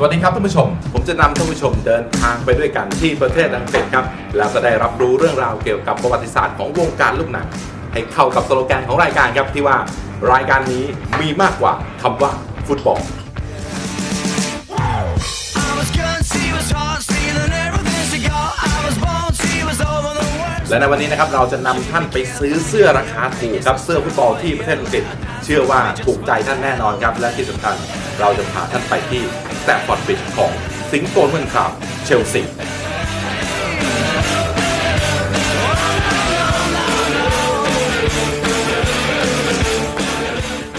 สวัสดีครับท่านผู้ชม ผมจะนำท่านผู้ชมเดินทางไปด้วยกันที่ประเทศอังกฤษครับ แล้วก็ได้รับรู้เรื่องราวเกี่ยวกับประวัติศาสตร์ของวงการลูกหนัง ให้เข้ากับสโลแกนของรายการครับที่ว่ารายการนี้มีมากกว่าคำว่าฟุตบอล I was good, she was hot, และในวันนี้นะครับเราจะนำท่านไปซื้อเสื้อราคาถูกครับเสื้อฟุตบอลที่ประเทศอังกฤษเชื่อว่าถูกใจท่านแน่นอนครับและที่สำคัญเราจะพาท่านไปที่แตฟอร์ดบริดจ์ของสิงโตเมืองครามเชลซี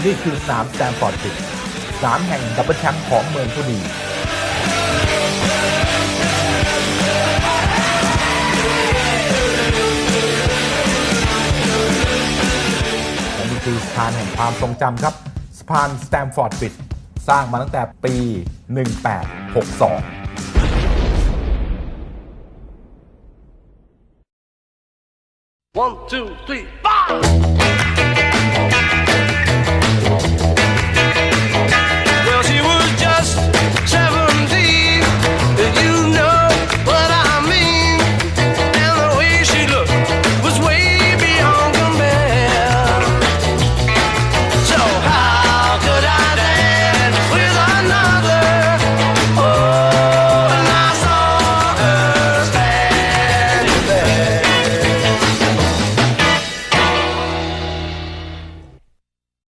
นี่คือสนามสแตมฟอร์ดบริดจ์สามแห่งดับเบิลแชมป์ของเมืองผู้ดีานแห่งความทรงจำครับสะพานสแตมฟอร์ดบริดจ์สร้างมาตั้งแต่ปี 1862 One, two, three, five!